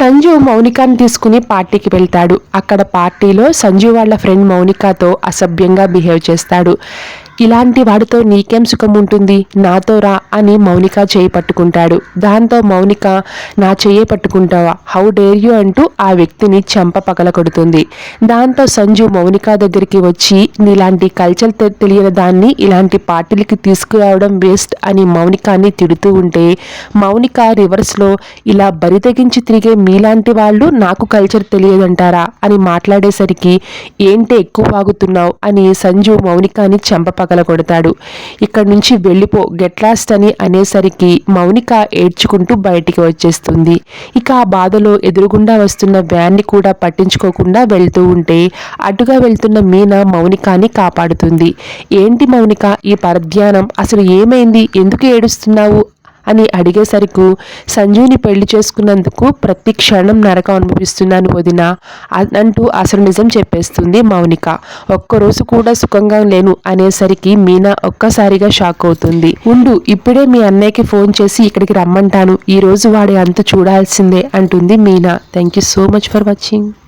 సంజు మౌనికాని తీసుకుని పార్టీకి వెళ్తాడు. అక్కడ పార్టీలో సంజు వాళ్ళ ఫ్రెండ్ మౌనికాతో అసభ్యంగా బిహేవ్ చేస్తాడు. ఇలాంటి వాడితో నీకేం సుఖం ఉంటుంది నాతో రా అని మౌనిక చేయి పట్టుకుంటాడు. దాంతో మౌనిక నా చేయి పట్టుకుంటావా? హౌ డేర్ యూ అంటూ ఆ వ్యక్తిని చెంప పగల కొడుతుంది. దాంతో సంజు మౌనిక దగ్గరికి వచ్చి నీలాంటి కల్చర్ తెలియని దాన్ని ఇలాంటి పార్టీలకి తీసుకురావడం వేస్ట్ అని మౌనికాన్ని తిడుతూ ఉంటే మౌనిక రివర్స్లో ఇలా బరి తెగించి తిరిగే మీలాంటి వాళ్ళు నాకు కల్చర్ తెలియదంటారా? అని మాట్లాడేసరికి ఏంటి ఎక్కువ వాగుతున్నావు అని సంజు మౌనికాని చెంప పగల కొడతాడు. ఇక్కడి నుంచి వెళ్ళిపో గెట్లాస్ట్ అని అనేసరికి మౌనిక ఏడ్చుకుంటూ బయటికి వచ్చేస్తుంది. ఇక ఆ బాధలో ఎదురుగుండా వస్తున్న వ్యాన్ని కూడా పట్టించుకోకుండా వెళ్తూ ఉంటే అటుగా వెళ్తున్న మీనా మౌనికాని కాపాడుతుంది. ఏంటి మౌనిక ఈ పరధ్యానం? అసలు ఏమైంది? ఎందుకు ఏడుస్తున్నావు? అని అడిగేసరికి సంజుని పెళ్ళి చేసుకున్నందుకు ప్రతి క్షణం నరకం అనుభవిస్తున్నాను వదిన అంటూ అసలు నిజం చెప్పేస్తుంది మౌనిక. ఒక్కరోజు కూడా సుఖంగా లేను అనేసరికి మీనా ఒక్కసారిగా షాక్ అవుతుంది. ఉండు ఇప్పుడే మీ అన్నయ్యకి ఫోన్ చేసి ఇక్కడికి రమ్మంటాను. ఈరోజు వాడే వాడి అంత చూడాల్సిందే అంటుంది Meena. Thank you so much for watching.